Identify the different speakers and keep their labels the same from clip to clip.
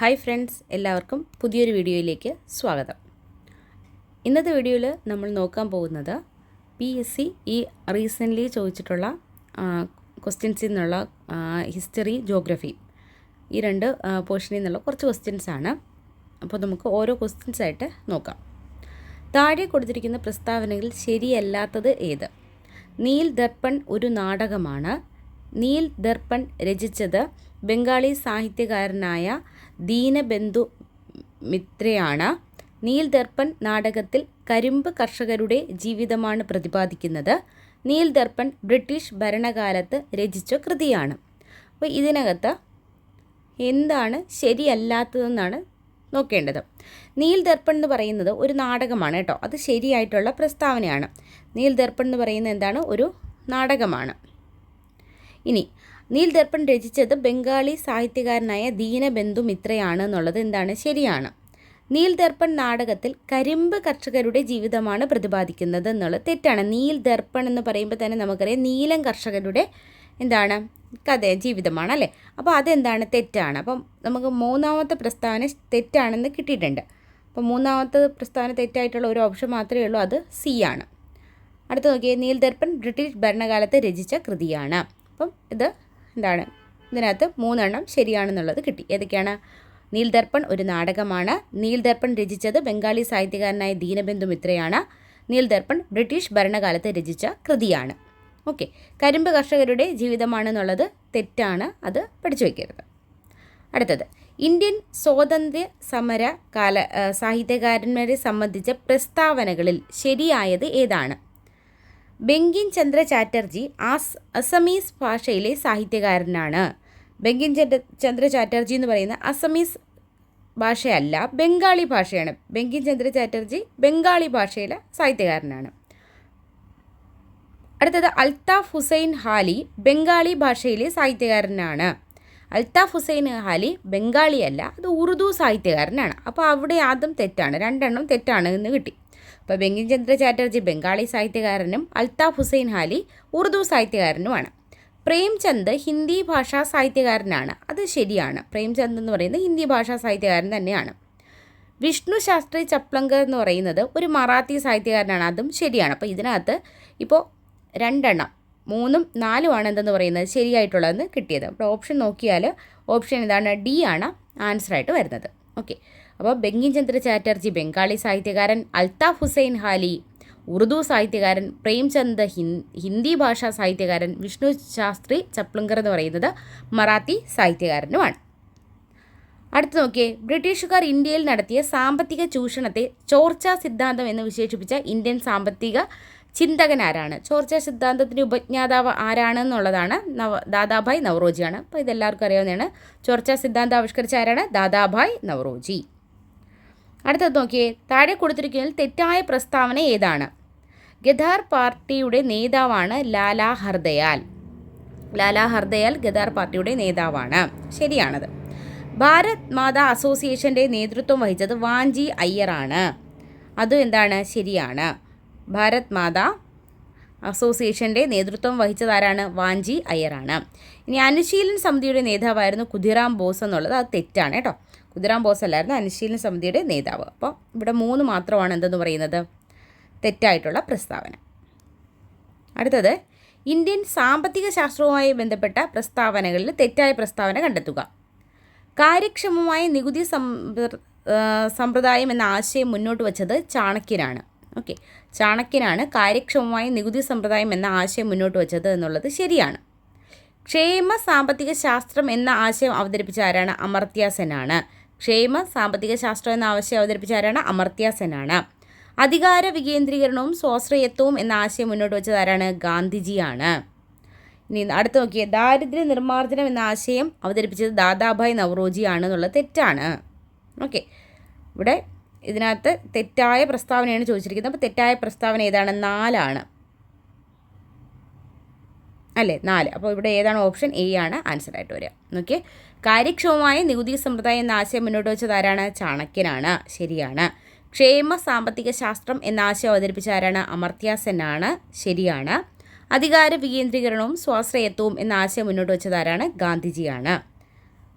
Speaker 1: Hi friends എല്ലാവർക്കും പുതിയൊരു വീഡിയോയിലേക്ക് സ്വാഗതം. ഇന്നത്തെ വീഡിയോയിൽ നമ്മൾ നോക്കാൻ പോകുന്നത് പി എസ് സി ഈ റീസെന്റ്ലി ചോദിച്ചിട്ടുള്ള ക്വസ്റ്റ്യൻസിൽ നിന്നുള്ള ഹിസ്റ്ററി ജോഗ്രഫി ഈ രണ്ട് പോർഷനിൽ നിന്നുള്ള കുറച്ച് ക്വസ്റ്റ്യൻസ് ആണ്. അപ്പോൾ നമുക്ക് ഓരോ ക്വസ്റ്റ്യൻസ് ആയിട്ട് നോക്കാം. താഴെ കൊടുത്തിരിക്കുന്ന പ്രസ്താവനകൾ ശരിയല്ലാത്തത് ഏത്? നീൽ ദർപ്പൺ ഒരു നാടകമാണ്. നീൽ ദർപ്പൺ രചിച്ചത് ബംഗാളി സാഹിത്യകാരനായ ദീനബന്ധു മിത്രയാണ്. നീൽ ദർപ്പൺ നാടകത്തിൽ കരിമ്പ് കർഷകരുടെ ജീവിതമാണ് പ്രതിപാദിക്കുന്നത്. നീൽ ദർപ്പൺ ബ്രിട്ടീഷ് ഭരണകാലത്ത് രചിച്ച കൃതിയാണ്. അപ്പോൾ ഇതിനകത്ത് എന്താണ് ശരിയല്ലാത്തതെന്നാണ് നോക്കേണ്ടത്. നീൽ ദർപ്പൺ എന്ന് പറയുന്നത് ഒരു നാടകമാണ് കേട്ടോ. അത് ശരിയായിട്ടുള്ള പ്രസ്താവനയാണ്. നീൽ ദർപ്പൺ എന്ന് പറയുന്നത് എന്താണ്? ഒരു നാടകമാണ്. ഇനി നീൽ ദർപ്പൺ രചിച്ചത് ബംഗാളി സാഹിത്യകാരനായ ദീനബന്ധു മിത്രയാണ് എന്നുള്ളത് എന്താണ്? ശരിയാണ്. നീൽ ദർപ്പൺ നാടകത്തിൽ കരിമ്പ് കർഷകരുടെ ജീവിതമാണ് പ്രതിപാദിക്കുന്നത് എന്നുള്ളത് തെറ്റാണ്. നീൽ ദർപ്പൺ എന്ന് പറയുമ്പോൾ തന്നെ നമുക്കറിയാം നീലം കർഷകരുടെ എന്താണ്? കഥ ജീവിതമാണ് അല്ലേ? അപ്പോൾ അതെന്താണ്? തെറ്റാണ്. അപ്പം നമുക്ക് മൂന്നാമത്തെ പ്രസ്താവന തെറ്റാണെന്ന് കിട്ടിയിട്ടുണ്ട്. അപ്പോൾ മൂന്നാമത്തെ പ്രസ്താവന തെറ്റായിട്ടുള്ള ഒരു ഓപ്ഷൻ മാത്രമേ ഉള്ളൂ അത് സി ആണ്. അടുത്ത് നോക്കിയാൽ നീൽ ദർപ്പൺ ബ്രിട്ടീഷ് ഭരണകാലത്ത് രചിച്ച കൃതിയാണ്. അപ്പം ഇത് എന്താണ് ഇതിനകത്ത് മൂന്നെണ്ണം ശരിയാണെന്നുള്ളത് കിട്ടി. ഏതൊക്കെയാണ്? നീൽദർപ്പൺ ഒരു നാടകമാണ്. നീൽദർപ്പൺ രചിച്ചത് ബംഗാളി സാഹിത്യകാരനായ ദീനബന്ധു മിത്രയാണ്. നീൽദർപ്പൺ ബ്രിട്ടീഷ് ഭരണകാലത്ത് രചിച്ച കൃതിയാണ്. ഓക്കെ. കരിമ്പ് കർഷകരുടെ ജീവിതമാണെന്നുള്ളത് തെറ്റാണ്. അത് പഠിച്ചു വയ്ക്കരുത് അടുത്തത്. ഇന്ത്യൻ സ്വാതന്ത്ര്യ സമര കാല സാഹിത്യകാരന്മാരെ സംബന്ധിച്ച പ്രസ്താവനകളിൽ ശരിയായത് ഏതാണ്? ബെങ്കിൻ ചന്ദ്ര ചാറ്റർജി ആസ് അസമീസ് ഭാഷയിലെ സാഹിത്യകാരനാണ്. ബെങ്കിൻ ചന്ദ്ര ചന്ദ്ര ചാറ്റർജി എന്ന് പറയുന്ന അസമീസ് ഭാഷയല്ല ബംഗാളി ഭാഷയാണ്. ബെങ്കിൻ ചന്ദ്ര ചാറ്റർജി ബംഗാളി ഭാഷയിലെ സാഹിത്യകാരനാണ്. അടുത്തത് അൽത്താഫ് ഹുസൈൻ ഹാലി ബംഗാളി ഭാഷയിലെ സാഹിത്യകാരനാണ്. അൽത്താഫ് ഹുസൈൻ ഹാലി ബംഗാളിയല്ല അത് ഉറുദു സാഹിത്യകാരനാണ്. അപ്പോൾ അവിടെ ആദ്യം തെറ്റാണ് രണ്ടെണ്ണം തെറ്റാണ് എന്ന് കിട്ടി. അപ്പോൾ ബങ്കിംചന്ദ്ര ചാറ്റർജി ബംഗാളി സാഹിത്യകാരനും അൽതാഫ് ഹുസൈൻ ഹാലി ഉറുദു സാഹിത്യകാരനുമാണ്. പ്രേംചന്ദ് ഹിന്ദി ഭാഷാ സാഹിത്യകാരനാണ്. അത് ശരിയാണ്. പ്രേംചന്ദ് എന്ന് പറയുന്നത് ഹിന്ദി ഭാഷാ സാഹിത്യകാരൻ തന്നെയാണ്. വിഷ്ണു ശാസ്ത്രി ചപ്ലങ്കർ എന്ന് പറയുന്നത് ഒരു മറാത്തി സാഹിത്യകാരനാണ്. അതും ശരിയാണ്. അപ്പോൾ ഇതിനകത്ത് ഇപ്പോൾ രണ്ടെണ്ണം മൂന്നും നാലുമാണ് എന്തെന്ന് പറയുന്നത് ശരിയായിട്ടുള്ളതെന്ന് കിട്ടിയത്. അപ്പോൾ ഓപ്ഷൻ നോക്കിയാൽ ഓപ്ഷൻ എന്താണ്? ഡി ആണ് ആൻസറായിട്ട് വരുന്നത്. ഓക്കെ അപ്പോൾ ബങ്കിം ചന്ദ്ര ചാറ്റർജി ബംഗാളി സാഹിത്യകാരൻ അൽതാഫ് ഹുസൈൻ ഹാലി ഉറുദു സാഹിത്യകാരൻ പ്രേംചന്ദ് ഹിന്ദി ഭാഷാ സാഹിത്യകാരൻ വിഷ്ണു ശാസ്ത്രി ചപ്ലുങ്കർ എന്ന് പറയുന്നത് മറാത്തി സാഹിത്യകാരനുമാണ്. അടുത്ത് നോക്കിയേ ബ്രിട്ടീഷുകാർ ഇന്ത്യയിൽ നടത്തിയ സാമ്പത്തിക ചൂഷണത്തെ ചോർച്ച സിദ്ധാന്തം എന്ന് വിശേഷിപ്പിച്ച ഇന്ത്യൻ സാമ്പത്തിക ചിന്തകൻ ആരാണ്? ചോർച്ച സിദ്ധാന്തത്തിന്റെ ഉപജ്ഞാതാവ് ആരാണ് എന്നുള്ളതാണ് നവ ദാദാഭായ് നവറോജിയാണ്. അപ്പോൾ ഇതെല്ലാവർക്കും അറിയാവുന്നതാണ്. ചോർച്ച സിദ്ധാന്തം ആവിഷ്കരിച്ച ആരാണ്? ദാദാഭായ് നവറോജി. അടുത്തത് നോക്കിയേ. താഴെ കൊടുത്തിരിക്കുന്നതിൽ തെറ്റായ പ്രസ്താവന ഏതാണ്? ഗദാർ പാർട്ടിയുടെ നേതാവാണ് ലാലാ ഹർദയാൽ. ലാലാ ഹർദയാൽ ഗദാർ പാർട്ടിയുടെ നേതാവാണ്. ശരിയാണത്. ഭാരത് മാതാ അസോസിയേഷന്റെ നേതൃത്വം വഹിച്ചത് വാഞ്ചി അയ്യറാണ്. അതും എന്താണ്? ശരിയാണ്. ഭാരത് മാതാ അസോസിയേഷന്റെ നേതൃത്വം വഹിച്ചതാരാണ് വാഞ്ചി അയ്യറാണ്. ഇനി അനുശീലൻ സമിതിയുടെ നേതാവായിരുന്നു കുതിറാം ബോസ് എന്നുള്ളത്. അത് തെറ്റാണ് കേട്ടോ. കുതിറാം ബോസ് അല്ലായിരുന്നു അനുശീലന സമിതിയുടെ നേതാവ്. അപ്പോൾ ഇവിടെ മൂന്ന് മാത്രമാണ് എന്തെന്ന് പറയുന്നത്? തെറ്റായിട്ടുള്ള പ്രസ്താവന. അടുത്തത് ഇന്ത്യൻ സാമ്പത്തിക ശാസ്ത്രവുമായി ബന്ധപ്പെട്ട പ്രസ്താവനകളിൽ തെറ്റായ പ്രസ്താവന കണ്ടെത്തുക. കാര്യക്ഷമമായ നികുതി സമ്പ്രദായം എന്ന ആശയം മുന്നോട്ട് വച്ചത് ചാണക്യനാണ്. ഓക്കെ. ചാണക്യനാണ് കാര്യക്ഷമമായ നികുതി സമ്പ്രദായം എന്ന ആശയം മുന്നോട്ട് വച്ചത് എന്നുള്ളത് ശരിയാണ്. ക്ഷേമ സാമ്പത്തിക ശാസ്ത്രം എന്ന ആശയം അവതരിപ്പിച്ച ആരാണ്? അമർത്യാസനാണ്. ക്ഷേമ സാമ്പത്തിക ശാസ്ത്രം എന്ന ആശയം അവതരിപ്പിച്ച ആരാണ്? അമർത്യാസനാണ് അധികാര വികേന്ദ്രീകരണവും സ്വാശ്രയത്വവും എന്ന ആശയം മുന്നോട്ട് വെച്ചത് ആരാണ്? ഗാന്ധിജിയാണ്. ഇനി അടുത്ത് നോക്കിയ. ദാരിദ്ര്യ നിർമ്മാർജനം എന്ന ആശയം അവതരിപ്പിച്ചത് ദാദാഭായ് നവറോജിയാണ് എന്നുള്ളത് തെറ്റാണ്. ഓക്കെ. ഇവിടെ ഇതിനകത്ത് തെറ്റായ പ്രസ്താവനയാണ് ചോദിച്ചിരിക്കുന്നത്. അപ്പോൾ തെറ്റായ പ്രസ്താവന ഏതാണ്? നാലാണ്. അല്ലേ? നാല്. അപ്പോൾ ഇവിടെ ഏതാണ് ഓപ്ഷൻ? എ ആണ്. ആൻസർ ആയിട്ട് വരിക. ഓക്കെ കാര്യക്ഷമമായ നികുതി സമ്പ്രദായം എന്ന ആശയം മുന്നോട്ട് വെച്ചത് ആരാണ്? ചാണക്യനാണ്. ശരിയാണ്. ക്ഷേമ സാമ്പത്തിക ശാസ്ത്രം എന്ന ആശയം അവതരിപ്പിച്ച ആരാണ്? അമർത്യാസനാണ് ശരിയാണ്. അധികാര വികേന്ദ്രീകരണവും സ്വാശ്രയത്വവും എന്ന ആശയം മുന്നോട്ട് വെച്ചത് ആരാണ്? ഗാന്ധിജിയാണ്.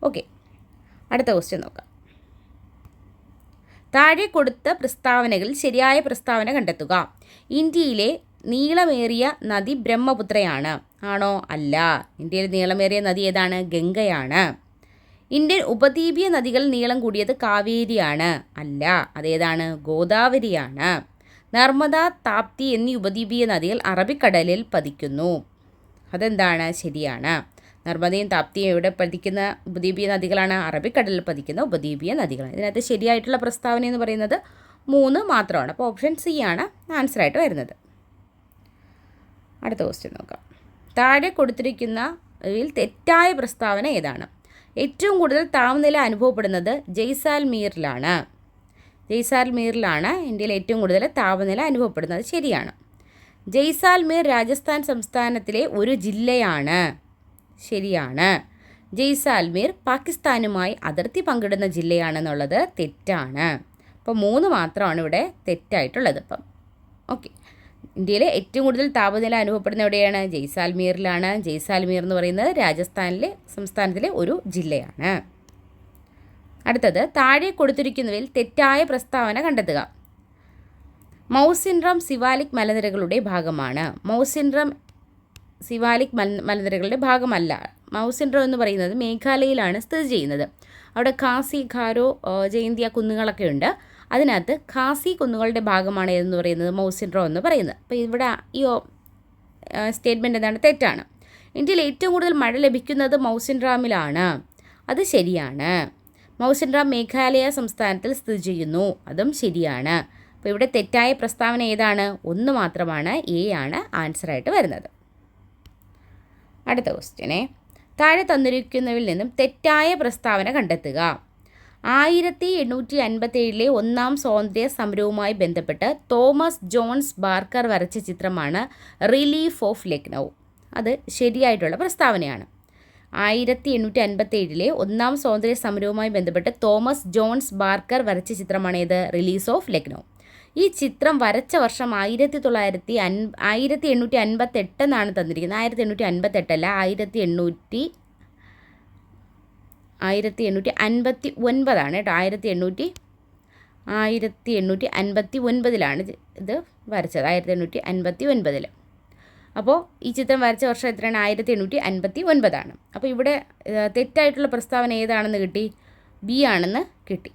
Speaker 1: ഓക്കെ. അടുത്ത ക്വസ്റ്റ്യൻ നോക്കാം. താഴെ കൊടുത്ത പ്രസ്താവനകളിൽ ശരിയായ പ്രസ്താവന കണ്ടെത്തുക. ഇന്ത്യയിലെ നീളമേറിയ നദി ബ്രഹ്മപുത്രയാണ്. ആണോ? അല്ല. ഇന്ത്യയിലെ നീളമേറിയ നദി ഏതാണ്? ഗംഗയാണ്. ഇന്ത്യൻ ഉപദ്വീപീയ നദികൾ നീളം കൂടിയത് കാവേരിയാണ്. അല്ല അതേതാണ്? ഗോദാവരിയാണ്. നർമ്മദ താപ്തി എന്നീ ഉപദ്വീപീയ നദികൾ അറബിക്കടലിൽ പതിക്കുന്നു. അതെന്താണ്? ശരിയാണ്. നർമ്മദയും താപ്തിയും എവിടെ പതിക്കുന്ന ഉപദ്വീപീയ നദികളാണ്? അറബിക്കടലിൽ പതിക്കുന്ന ഉപദ്വീപീയ നദികളാണ്. ഇതിനകത്ത് ശരിയായിട്ടുള്ള പ്രസ്താവന എന്ന് പറയുന്നത് മൂന്ന് മാത്രമാണ്. അപ്പോൾ ഓപ്ഷൻ സി ആണ് ആൻസറായിട്ട് വരുന്നത്. അടുത്ത ക്വസ്റ്റ്യൻ നോക്കാം. താഴെ കൊടുത്തിരിക്കുന്നതിൽ തെറ്റായ പ്രസ്താവന ഏതാണ്? ഏറ്റവും കൂടുതൽ താപനില അനുഭവപ്പെടുന്നത് ജയ്സാൽമീറിലാണ്. ജയ്സാൽമീറിലാണ് ഇന്ത്യയിൽ ഏറ്റവും കൂടുതൽ താപനില അനുഭവപ്പെടുന്നത്. ശരിയാണ്. ജയ്സാൽമീർ രാജസ്ഥാൻ സംസ്ഥാനത്തിലെ ഒരു ജില്ലയാണ്. ശരിയാണ്. ജയ്സാൽമീർ പാകിസ്ഥാനുമായി അതിർത്തി പങ്കിടുന്ന ജില്ലയാണെന്നുള്ളത് തെറ്റാണ്. അപ്പോൾ മൂന്ന് മാത്രമാണ് ഇവിടെ തെറ്റായിട്ടുള്ളത് ഇപ്പം. ഓക്കെ. ഇന്ത്യയിലെ ഏറ്റവും കൂടുതൽ താപനില അനുഭവപ്പെടുന്ന എവിടെയാണ്? ജയ്സാൽമീറിലാണ്. ജയ്സാൽമീർ എന്ന് പറയുന്നത് രാജസ്ഥാനിലെ സംസ്ഥാനത്തിലെ ഒരു ജില്ലയാണ്. അടുത്തത് താഴെ കൊടുത്തിരിക്കുന്നതിൽ തെറ്റായ പ്രസ്താവന കണ്ടെത്തുക. മൗസിൻഡ്രം സിവാലിക് മലനിരകളുടെ ഭാഗമാണ്. മൗസിൻഡ്രം സിവാലിക് മൽ മലനിരകളുടെ ഭാഗമല്ല. മൗസിൻഡ്രം എന്ന് പറയുന്നത് മേഘാലയയിലാണ് സ്ഥിതി ചെയ്യുന്നത്. അവിടെ ഖാസി ഖാരോ ജയന്തിയ കുന്നുകളൊക്കെ ഉണ്ട്. അതിനകത്ത് ഖാസി കുന്നുകളുടെ ഭാഗമാണ് എന്ന് പറയുന്നത് മൗസിൻഡ്രോ എന്ന് പറയുന്നത്. അപ്പോൾ ഇവിടെ ഈ സ്റ്റേറ്റ്മെന്റ് എന്താണ്? തെറ്റാണ്. ഇന്ത്യയിൽ ഏറ്റവും കൂടുതൽ മഴ ലഭിക്കുന്നത് മൗസിൻഡ്രാമിലാണ് അത് ശരിയാണ്. മൗസിൻഡ്രാം മേഘാലയ സംസ്ഥാനത്തിൽ സ്ഥിതി ചെയ്യുന്നു. അതും ശരിയാണ്. അപ്പോൾ ഇവിടെ തെറ്റായ പ്രസ്താവന ഏതാണ്? ഒന്ന് മാത്രമാണ്. എ ആണ് ആൻസറായിട്ട് വരുന്നത്. അടുത്ത ക്വസ്റ്റ്യനെ. താഴെ തന്നിരിക്കുന്നതിൽ നിന്നും തെറ്റായ പ്രസ്താവന കണ്ടെത്തുക. ആയിരത്തി എണ്ണൂറ്റി അൻപത്തേഴിലെ ഒന്നാം സ്വാതന്ത്ര്യ സമരവുമായി ബന്ധപ്പെട്ട് തോമസ് ജോൺസ് ബാർക്കർ വരച്ച ചിത്രമാണ് റിലീഫ് ഓഫ് ലക്നൗ അത് ശരിയായിട്ടുള്ള പ്രസ്താവനയാണ്. ആയിരത്തി എണ്ണൂറ്റി അൻപത്തേഴിലെ ഒന്നാം സ്വാതന്ത്ര്യ സമരവുമായി ബന്ധപ്പെട്ട് തോമസ് ജോൺസ് ബാർക്കർ വരച്ച ചിത്രമാണേത് റിലീസ് ഓഫ് ലക്നൗ ഈ ചിത്രം വരച്ച വർഷം ആയിരത്തി തൊള്ളായിരത്തി അൻ ആയിരത്തി എണ്ണൂറ്റി അൻപത്തെട്ടെന്നാണ് തന്നിരിക്കുന്നത്. ആയിരത്തി എണ്ണൂറ്റി അൻപത്തെട്ടല്ല ആയിരത്തി എണ്ണൂറ്റി ആയിരത്തി എണ്ണൂറ്റി അൻപത്തി ഒൻപതാണ് കേട്ടോ. ആയിരത്തി എണ്ണൂറ്റി ആയിരത്തി എണ്ണൂറ്റി അൻപത്തി ഒൻപതിലാണ് ഇത് വരച്ചത്. ആയിരത്തി എണ്ണൂറ്റി അൻപത്തി ഒൻപതിൽ അപ്പോൾ ഈ ചിത്രം വരച്ച വർഷം എത്രയാണ്? ആയിരത്തി എണ്ണൂറ്റി അൻപത്തി ഒൻപതാണ് അപ്പോൾ ഇവിടെ തെറ്റായിട്ടുള്ള പ്രസ്താവന ഏതാണെന്ന് കിട്ടി? ബി ആണെന്ന് കിട്ടി.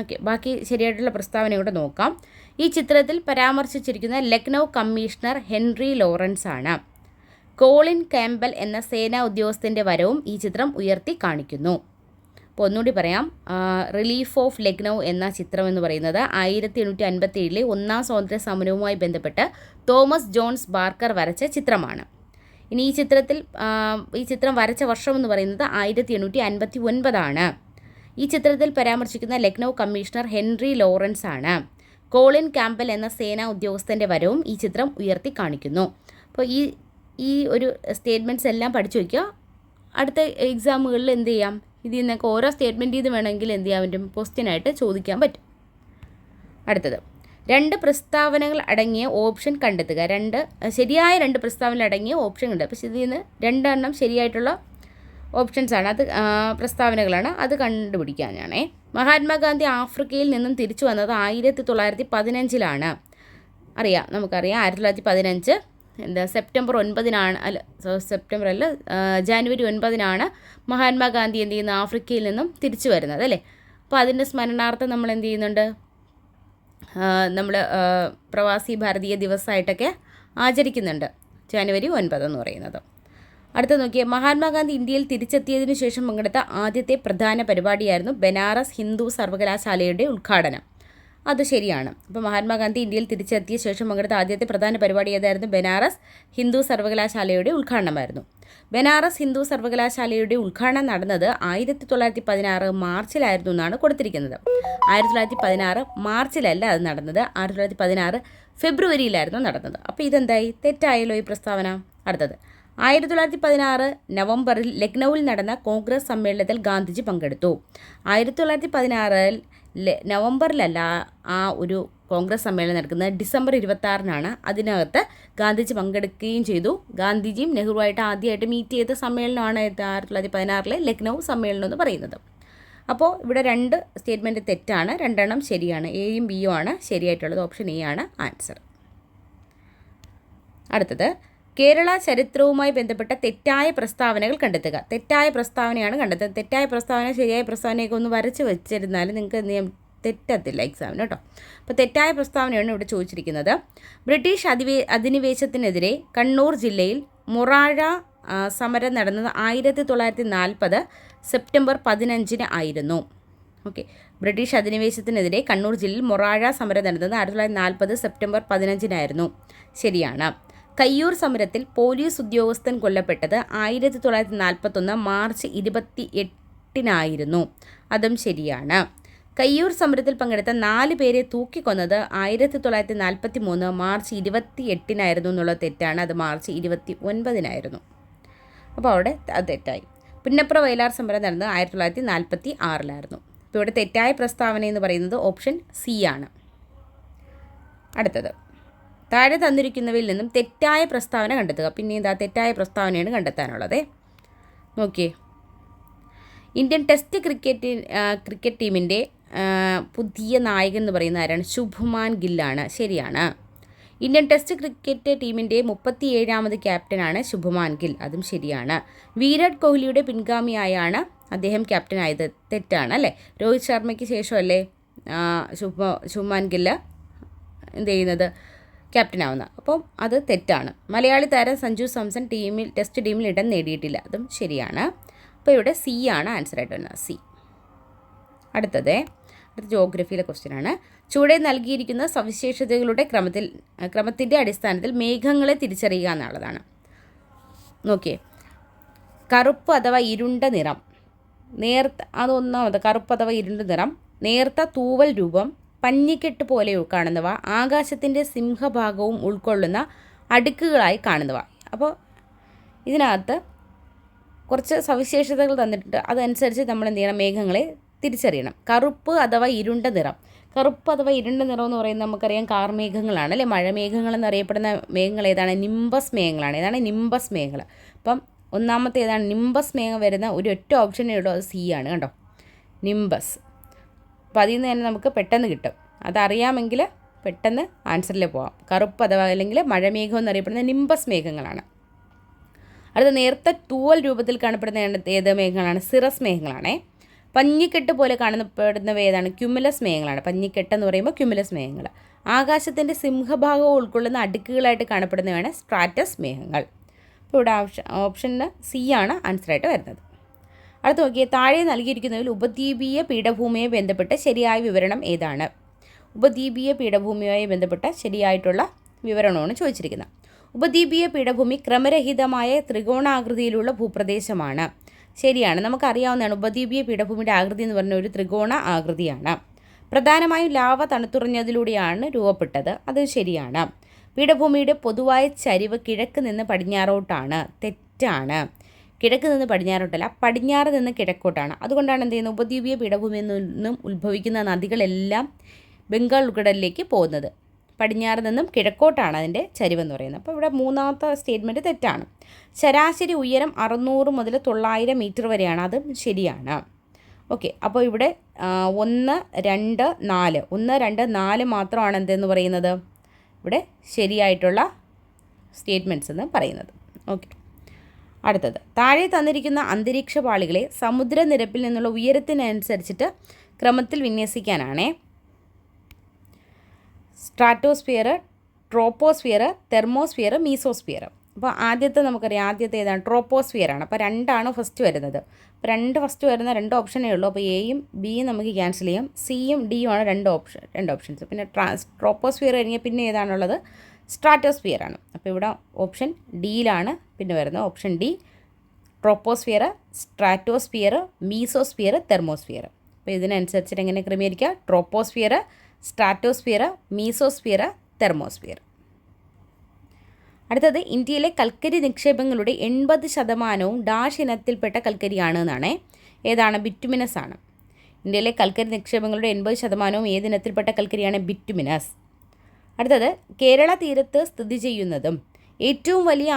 Speaker 1: ഓക്കെ ബാക്കി ശരിയായിട്ടുള്ള പ്രസ്താവന ഇവിടെ നോക്കാം. ഈ ചിത്രത്തിൽ പരാമർശിച്ചിരിക്കുന്ന ലക്നൗ കമ്മീഷണർ ഹെൻറി ലോറൻസ് ആണ്. കോളിൻ കാമ്പൽ എന്ന സേനാ ഉദ്യോഗസ്ഥന്റെ വരവും ഈ ചിത്രം ഉയർത്തി കാണിക്കുന്നു. അപ്പോൾ ഒന്നുകൂടി പറയാം. റിലീഫ് ഓഫ് ലക്നൗ എന്ന ചിത്രം എന്ന് പറയുന്നത് ആയിരത്തി എണ്ണൂറ്റി അൻപത്തി ഏഴിലെ ഒന്നാം സ്വാതന്ത്ര്യ സമരവുമായി ബന്ധപ്പെട്ട് തോമസ് ജോൺസ് ബാർക്കർ വരച്ച ചിത്രമാണ്. ഇനി ഈ ചിത്രത്തിൽ ഈ ചിത്രം വരച്ച വർഷം എന്ന് പറയുന്നത് ആയിരത്തി എണ്ണൂറ്റി അൻപത്തി ഒൻപതാണ് ഈ ചിത്രത്തിൽ പരാമർശിക്കുന്ന ലക്നൗ കമ്മീഷണർ ഹെൻറി ലോറൻസ് ആണ്. കോളിൻ ക്യാമ്പൽ എന്ന സേനാ ഉദ്യോഗസ്ഥന്റെ വരവും ഈ ചിത്രം ഉയർത്തി കാണിക്കുന്നു. അപ്പോൾ ഈ ഈ ഒരു സ്റ്റേറ്റ്മെന്റ്സ് എല്ലാം പഠിച്ചു വയ്ക്കുക. അടുത്ത എക്സാമുകളിൽ എന്ത് ചെയ്യാം? ഇതിൽ നിന്നൊക്കെ ഓരോ സ്റ്റേറ്റ്മെന്റ് ചെയ്ത് വേണമെങ്കിൽ എന്ത് ചെയ്യാൻ പറ്റും ക്വസ്റ്റ്യനായിട്ട് ചോദിക്കാൻ പറ്റും. അടുത്തത്. രണ്ട് പ്രസ്താവനകൾ അടങ്ങിയ ഓപ്ഷൻ കണ്ടെത്തുക. രണ്ട് ശരിയായ രണ്ട് പ്രസ്താവനകൾ അടങ്ങിയ ഓപ്ഷൻ ഉണ്ട് പക്ഷേ ഇതിൽ നിന്ന് രണ്ടെണ്ണം ശരിയായിട്ടുള്ള ഓപ്ഷൻസാണ് അത് പ്രസ്താവനകളാണ്. അത് കണ്ടുപിടിക്കാനാണേ. മഹാത്മാഗാന്ധി ആഫ്രിക്കയിൽ നിന്നും തിരിച്ചു വന്നത് ആയിരത്തി തൊള്ളായിരത്തി പതിനഞ്ചിലാണ്. അറിയാം നമുക്കറിയാം. ആയിരത്തി തൊള്ളായിരത്തി പതിനഞ്ച് എന്താ സെപ്റ്റംബർ ഒൻപതിനാണ് അല്ല സെപ്റ്റംബർ അല്ല ജാനുവരി ഒൻപതിനാണ് മഹാത്മാഗാന്ധി എന്ത് ചെയ്യുന്നത്? ആഫ്രിക്കയിൽ നിന്നും തിരിച്ചു വരുന്നത് അല്ലേ? അപ്പോൾ അതിന്റെ സ്മരണാർത്ഥം നമ്മൾ എന്ത് ചെയ്യുന്നുണ്ട്? നമ്മൾ പ്രവാസി ഭാരതീയ ദിവസമായിട്ടൊക്കെ ആചരിക്കുന്നുണ്ട് ജാനുവരി ഒൻപത് എന്ന് പറയുന്നത്. അടുത്ത നോക്കിയാൽ മഹാത്മാഗാന്ധി ഇന്ത്യയിൽ തിരിച്ചെത്തിയതിനു ശേഷം പങ്കെടുത്ത ആദ്യത്തെ പ്രധാന പരിപാടിയായിരുന്നു ബനാറസ് ഹിന്ദു സർവകലാശാലയുടെ ഉദ്ഘാടനം. അത് ശരിയാണ്. അപ്പോൾ മഹാത്മാഗാന്ധി ഇന്ത്യയിൽ തിരിച്ചെത്തിയ ശേഷം പങ്കെടുത്ത ആദ്യത്തെ പ്രധാന പരിപാടി ഏതായിരുന്നു? ബനാറസ് ഹിന്ദു സർവകലാശാലയുടെ ഉദ്ഘാടനമായിരുന്നു. ബനാറസ് ഹിന്ദു സർവകലാശാലയുടെ ഉദ്ഘാടനം നടന്നത് ആയിരത്തി തൊള്ളായിരത്തി പതിനാറ് മാർച്ചിലായിരുന്നു എന്നാണ് കൊടുത്തിരിക്കുന്നത്. ആയിരത്തി തൊള്ളായിരത്തി പതിനാറ് മാർച്ചിലല്ല അത് നടന്നത്. ആയിരത്തി തൊള്ളായിരത്തി പതിനാറ് ഫെബ്രുവരിയിലായിരുന്നു നടന്നത്. അപ്പോൾ ഇതെന്തായി? തെറ്റായല്ലോ ഈ പ്രസ്താവന? അടുത്തത്. ആയിരത്തി തൊള്ളായിരത്തി പതിനാറ് നവംബറിൽ ലക്നൌവിൽ നടന്ന കോൺഗ്രസ് സമ്മേളനത്തിൽ ഗാന്ധിജി പങ്കെടുത്തു. ആയിരത്തി തൊള്ളായിരത്തി പതിനാറിൽ നവംബറിലല്ല ആ ഒരു കോൺഗ്രസ് സമ്മേളനം നടക്കുന്നത്. ഡിസംബർ ഇരുപത്തി ആറിനാണ് അതിനകത്ത് ഗാന്ധിജി പങ്കെടുക്കുകയും ചെയ്തു. ഗാന്ധിജിയും നെഹ്റുവായിട്ട് ആദ്യമായിട്ട് മീറ്റ് ചെയ്ത സമ്മേളനമാണ് ആയിരത്തി തൊള്ളായിരത്തി പതിനാറിലെ ലക്നൗ സമ്മേളനം എന്ന് പറയുന്നത്. അപ്പോൾ ഇവിടെ രണ്ട് സ്റ്റേറ്റ്മെന്റ് തെറ്റാണ്. രണ്ടെണ്ണം ശരിയാണ്. എയും ബിയും ആണ്. ശരിയായിട്ടുള്ളത്. ഓപ്ഷൻ എ ആണ്. ആൻസർ അടുത്തത്. കേരള ചരിത്രവുമായി ബന്ധപ്പെട്ട തെറ്റായ പ്രസ്താവനകൾ കണ്ടെത്തുക. തെറ്റായ പ്രസ്താവനയാണ് കണ്ടെത്തുക. തെറ്റായ പ്രസ്താവന ശരിയായ പ്രസ്താവനയൊക്കെ ഒന്ന് വരച്ച് വെച്ചിരുന്നാൽ നിങ്ങൾക്ക് ചെയ്യാം തെറ്റത്തില്ല എക്സാമിന് കേട്ടോ അപ്പോൾ തെറ്റായ പ്രസ്താവനയാണ് ഇവിടെ ചോദിച്ചിരിക്കുന്നത്. ബ്രിട്ടീഷ് അധിവേ അധിനിവേശത്തിനെതിരെ കണ്ണൂർ ജില്ലയിൽ മൊറാഴ സമരം നടന്നത് ആയിരത്തി തൊള്ളായിരത്തി നാൽപ്പത് സെപ്റ്റംബർ പതിനഞ്ചിന് ആയിരുന്നു. ഓക്കെ. ബ്രിട്ടീഷ് അധിനിവേശത്തിനെതിരെ കണ്ണൂർ ജില്ലയിൽ മൊറാഴ സമരം നടന്നത് ആയിരത്തി തൊള്ളായിരത്തി നാൽപ്പത് സെപ്റ്റംബർ പതിനഞ്ചിനായിരുന്നു. ശരിയാണ്. കയ്യൂർ സമരത്തിൽ പോലീസ് ഉദ്യോഗസ്ഥൻ കൊല്ലപ്പെട്ടത് ആയിരത്തി തൊള്ളായിരത്തി നാൽപ്പത്തൊന്ന് മാർച്ച് ഇരുപത്തി എട്ടിനായിരുന്നു അതും ശരിയാണ്. കയ്യൂർ സമരത്തിൽ പങ്കെടുത്ത നാല് പേരെ തൂക്കിക്കൊന്നത് ആയിരത്തി തൊള്ളായിരത്തി നാൽപ്പത്തി മൂന്ന് മാർച്ച് ഇരുപത്തി എട്ടിനായിരുന്നു എന്നുള്ള തെറ്റാണ്. അത് മാർച്ച് ഇരുപത്തി ഒൻപതിനായിരുന്നു അപ്പോൾ അവിടെ അത് തെറ്റായി. പുന്നപ്ര വയലാർ സമരം നടന്നത് ആയിരത്തി തൊള്ളായിരത്തി നാൽപ്പത്തി ആറിലായിരുന്നു അപ്പോൾ ഇവിടെ തെറ്റായ പ്രസ്താവന എന്ന് പറയുന്നത് ഓപ്ഷൻ സി ആണ്. അടുത്തത്. താഴെ തന്നിരിക്കുന്നവയിൽ നിന്നും തെറ്റായ പ്രസ്താവന കണ്ടെത്തുക. പിന്നെ ഇതാ തെറ്റായ പ്രസ്താവനയാണ് കണ്ടെത്താനുള്ളത്. നോക്കിയേ. ഇന്ത്യൻ ടെസ്റ്റ് ക്രിക്കറ്റ് ക്രിക്കറ്റ് ടീമിന്റെ പുതിയ നായകൻ എന്ന് പറയുന്ന ആരാണ്? ശുഭ്മാൻ ഗില്ലാണ്. ശരിയാണ്. ഇന്ത്യൻ ടെസ്റ്റ് ക്രിക്കറ്റ് ടീമിന്റെ മുപ്പത്തി ഏഴാമത് ക്യാപ്റ്റനാണ് ശുഭ്മാൻ ഗിൽ. അതും ശരിയാണ്. വിരാട് കോഹ്ലിയുടെ പിൻഗാമിയായാണ് അദ്ദേഹം ക്യാപ്റ്റനായത്. തെറ്റാണ് അല്ലേ? രോഹിത് ശർമ്മയ്ക്ക് ശേഷമല്ലേ ശുഭ ശുഭ്മാൻ ഗില്ല് എന്ത് ചെയ്യുന്നത്? ക്യാപ്റ്റനാവുന്നത് അപ്പം അത് തെറ്റാണ്. മലയാളി താരം സഞ്ജു സാംസൺ ടീമിൽ ടെസ്റ്റ് ടീമിൽ ഇടം നേടിയിട്ടില്ല. അതും ശരിയാണ്. അപ്പോൾ ഇവിടെ സി ആണ് ആൻസർ ആയിട്ട് വരുന്നത്. സി അടുത്തത് അടുത്ത ജോഗ്രഫിയിലെ ക്വസ്റ്റ്യനാണ് ചുവടെ നൽകിയിരിക്കുന്ന സവിശേഷതകളുടെ ക്രമത്തിൽ ക്രമത്തിന്റെ അടിസ്ഥാനത്തിൽ മേഘങ്ങളെ തിരിച്ചറിയുക എന്നുള്ളതാണ്. നോക്കിയേ. കറുപ്പ് അഥവാ ഇരുണ്ട നിറം. നേർത്ത അതൊന്നാമത് കറുപ്പ് അഥവാ ഇരുണ്ട നിറം. നേർത്ത തൂവൽ രൂപം. പഞ്ഞിക്കെട്ട് പോലെ കാണുന്നവ ആകാശത്തിന്റെ സിംഹഭാഗവും ഉൾക്കൊള്ളുന്ന അടുക്കുകളായി കാണുന്നവ. അപ്പോൾ ഇതിനകത്ത് കുറച്ച് സവിശേഷതകൾ തന്നിട്ടുണ്ട്. അതനുസരിച്ച് നമ്മൾ എന്ത് ചെയ്യണം? മേഘങ്ങളെ തിരിച്ചറിയണം. കറുപ്പ് അഥവാ ഇരുണ്ട നിറം. കറുപ്പ് അഥവാ ഇരുണ്ട നിറം എന്ന് പറയുന്നത് നമുക്കറിയാം കാർമേഘങ്ങളാണ് അല്ലേ? മഴമേഘങ്ങൾ എന്നറിയപ്പെടുന്ന മേഘങ്ങൾ ഏതാണ്? നിംബസ് മേഘങ്ങളാണ്. ഏതാണ് നിംബസ് മേഘങ്ങൾ. അപ്പം ഒന്നാമത്തെ ഏതാണ് നിംബസ് മേഘം വരുന്ന ഒരു ഒറ്റ ഓപ്ഷനേ ഉള്ളൂ. അത് സി ആണ്. കണ്ടോ? നിംബസ്. അപ്പോൾ അതിൽ നിന്ന് തന്നെ നമുക്ക് പെട്ടെന്ന് കിട്ടും. അതറിയാമെങ്കിൽ പെട്ടെന്ന് ആൻസറിൽ പോകാം കറുപ്പ് അഥവാ അല്ലെങ്കിൽ മഴമേഘം എന്നറിയപ്പെടുന്ന നിംബസ് മേഘങ്ങളാണ്. അടുത്ത നേരത്തെ തൂവൽ രൂപത്തിൽ കാണപ്പെടുന്ന ഏത് മേഘങ്ങളാണ്? സിറസ് മേഘങ്ങളാണേ. പഞ്ഞിക്കെട്ട് പോലെ കാണപ്പെടുന്നവ ഏതാണ്? ക്യുമുലസ് മേഘങ്ങളാണ്. പഞ്ഞിക്കെട്ട് എന്ന് പറയുമ്പോൾ ക്യുമുലസ് മേഘങ്ങൾ. ആകാശത്തിന്റെ സിംഹഭാഗം ഉൾക്കൊള്ളുന്ന അടുക്കുകളായിട്ട് കാണപ്പെടുന്നവയാണ് സ്ട്രാറ്റസ് മേഘങ്ങൾ. ഇപ്പോൾ ഇവിടെ ഓപ്ഷൻ ഓപ്ഷന് സി ആണ് ആൻസറായിട്ട് വരുന്നത്. അടുത്ത് നോക്കിയാൽ താഴെ നൽകിയിരിക്കുന്നതിൽ ഉപദ്വീപീയ പീഠഭൂമിയെ ബന്ധപ്പെട്ട ശരിയായ വിവരണം ഏതാണ്? ഉപദ്വീപീയ പീഠഭൂമിയുമായി ബന്ധപ്പെട്ട ശരിയായിട്ടുള്ള വിവരണമാണ് ചോദിച്ചിരിക്കുന്നത്. ഉപദ്വീപീയ പീഠഭൂമി ക്രമരഹിതമായ ത്രികോണാകൃതിയിലുള്ള ഭൂപ്രദേശമാണ്. ശരിയാണ് നമുക്കറിയാവുന്നതാണ് ഉപദ്വീപീയ പീഠഭൂമിയുടെ ആകൃതി എന്ന് പറഞ്ഞ ഒരു ത്രികോണ ആകൃതിയാണ്. പ്രധാനമായും ലാവ തണുത്തുറഞ്ഞതിലൂടെയാണ് രൂപപ്പെട്ടത് അത് ശരിയാണ്. പീഠഭൂമിയുടെ പൊതുവായ ചരിവ് കിഴക്ക് നിന്ന് പടിഞ്ഞാറോട്ടാണ് തെറ്റാണ്. കിഴക്ക് നിന്ന് പടിഞ്ഞാറോട്ടല്ല പടിഞ്ഞാറ് നിന്ന് കിഴക്കോട്ടാണ്. അതുകൊണ്ടാണ് എന്ത് ചെയ്യുന്നത്? ഉപദ്വീപീയ പീഠഭൂമിയിൽ നിന്നും ഉത്ഭവിക്കുന്ന നദികളെല്ലാം ബംഗാൾ ഉൾക്കടലിലേക്ക് പോകുന്നത്. പടിഞ്ഞാറ് നിന്നും കിഴക്കോട്ടാണ് അതിന്റെ ചരിവെന്ന് പറയുന്നത്. അപ്പോൾ ഇവിടെ മൂന്നാമത്തെ സ്റ്റേറ്റ്മെന്റ് തെറ്റാണ്. ശരാശരി ഉയരം അറുന്നൂറ് മുതൽ തൊള്ളായിരം മീറ്റർ വരെയാണ്. അതും ശരിയാണ്. ഓക്കെ. അപ്പോൾ ഇവിടെ ഒന്ന് രണ്ട് നാല്. ഒന്ന് രണ്ട് നാല് മാത്രമാണ് എന്തെന്ന് പറയുന്നത്? ഇവിടെ ശരിയായിട്ടുള്ള സ്റ്റേറ്റ്മെന്റ്സ് എന്ന് പറയുന്നത്. ഓക്കെ. അടുത്തത്. താഴെ തന്നിരിക്കുന്ന അന്തരീക്ഷ പാളികളെ സമുദ്രനിരപ്പിൽ നിന്നുള്ള ഉയരത്തിനനുസരിച്ചിട്ട് ക്രമത്തിൽ വിന്യസിക്കാനാണേ. സ്ട്രാറ്റോസ്ഫിയർ ട്രോപ്പോസ്ഫിയർ തെർമോസ്ഫിയർ മീസോസ്ഫിയർ അപ്പോൾ ആദ്യത്തെ നമുക്കറിയാം ആദ്യത്തെ ഏതാണ്? ട്രോപ്പോസ്ഫിയർ ആണ് അപ്പോൾ രണ്ടാണ് ഫസ്റ്റ് വരുന്നത്. അപ്പോൾ രണ്ട് ഫസ്റ്റ് വരുന്ന രണ്ട് ഓപ്ഷനേ ഉള്ളൂ. അപ്പോൾ എയും ബിയും നമുക്ക് ക്യാൻസൽ ചെയ്യാം. സിയും ഡിയും ആണ് രണ്ട് ഓപ്ഷൻ രണ്ട് ഓപ്ഷൻസ്. പിന്നെ ട്രാൻസ് ട്രോപ്പോസ്ഫിയർ കഴിഞ്ഞാൽ പിന്നെ ഏതാണുള്ളത്? സ്ട്രാറ്റോസ്ഫിയർ ആണ് അപ്പോൾ ഇവിടെ ഓപ്ഷൻ ഡിയിലാണ്. പിന്നെ വരുന്ന option D troposphere stratosphere mesosphere thermosphere അപ്പോൾ ഇതിനനുസരിച്ചിട്ട് എങ്ങനെ ക്രമീകരിക്കുക ട്രോപ്പോസ്ഫിയർ സ്ട്രാറ്റോസ്ഫിയർ മീസോസ്ഫിയർ തെർമോസ്ഫിയർ അടുത്തത് ഇന്ത്യയിലെ കൽക്കരി നിക്ഷേപങ്ങളുടെ എൺപത് ശതമാനവും ഡാഷ് ഇനത്തിൽപ്പെട്ട കൽക്കരിയാണ് എന്നാണ് ഏതാണ്? ബിറ്റുമിനസ് ആണ്. ഇന്ത്യയിലെ കൽക്കരി നിക്ഷേപങ്ങളുടെ എൺപത് ശതമാനവും ഏതിനത്തിൽപ്പെട്ട കൽക്കരിയാണ്? ബിറ്റുമിനസ്. അടുത്തത് കേരള തീരത്ത് സ്ഥിതി ചെയ്യുന്നതും ഏറ്റവും വലിയ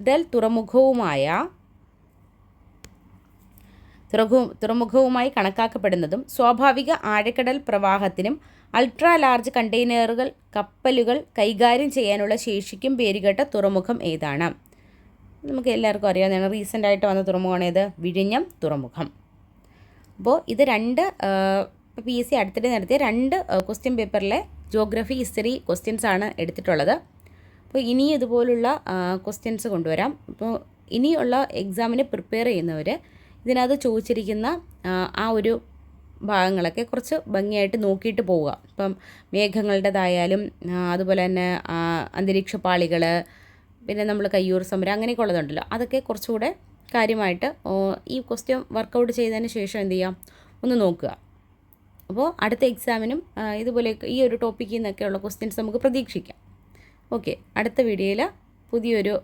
Speaker 1: ആഴക്കടൽ തുറമുഖവുമായ തുറമുഖവും തുറമുഖവുമായി കണക്കാക്കപ്പെടുന്നതും സ്വാഭാവിക ആഴക്കടൽ പ്രവാഹത്തിനും അൾട്രാ ലാർജ് കണ്ടെയ്നറുകൾ കപ്പലുകൾ കൈകാര്യം ചെയ്യാനുള്ള ശേഷിക്കും പേരുകേട്ട തുറമുഖം ഏതാണ്? നമുക്ക് എല്ലാവർക്കും അറിയാവുന്നതാണ്. റീസെന്റ് ആയിട്ട് വന്ന തുറമുഖമാണ് ഏത്? വിഴിഞ്ഞം തുറമുഖം. അപ്പോൾ ഇത് രണ്ട് പി എസ് സി അടുത്തിടെ നടത്തിയ രണ്ട് ക്വസ്റ്റ്യൻ പേപ്പറിലെ ജോഗ്രഫി ഹിസ്റ്ററി ക്വസ്റ്റ്യൻസ് ആണ് എടുത്തിട്ടുള്ളത്. അപ്പോൾ ഇനി ഇതുപോലുള്ള ക്വസ്റ്റ്യൻസ് കൊണ്ടുവരാം. അപ്പോൾ ഇനിയുള്ള എക്സാമിനെ പ്രിപ്പയർ ചെയ്യുന്നവർ ഇതിനകത്ത് ചോദിച്ചിരിക്കുന്ന ആ, ഒരു ഭാഗങ്ങളൊക്കെ കുറച്ച് ഭംഗിയായിട്ട് നോക്കിയിട്ട് പോവുക. ഇപ്പം മേഘങ്ങളുടേതായാലും അതുപോലെ തന്നെ അന്തരീക്ഷ പാളികൾ പിന്നെ നമ്മൾ കയ്യൂർ സമരം അങ്ങനെയൊക്കെ ഉള്ളതുണ്ടല്ലോ. അതൊക്കെ കുറച്ചുകൂടെ കാര്യമായിട്ട് ഈ ക്വസ്റ്റ്യൻ വർക്കൗട്ട് ചെയ്തതിന് ശേഷം എന്ത് ചെയ്യാം? ഒന്ന് നോക്കുക. അപ്പോൾ അടുത്ത എക്സാമിനും ഇതുപോലെ ഈ ഒരു ടോപ്പിക്കിൽ നിന്നൊക്കെയുള്ള ക്വസ്റ്റ്യൻസ് നമുക്ക് പ്രതീക്ഷിക്കാം. ഓക്കെ അടുത്ത വീഡിയോയിൽ പുതിയൊരു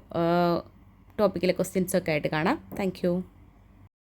Speaker 1: ടോപ്പിക്കിലെ ക്വസ്റ്റ്യൻസൊക്കെ ആയിട്ട് കാണാം. താങ്ക്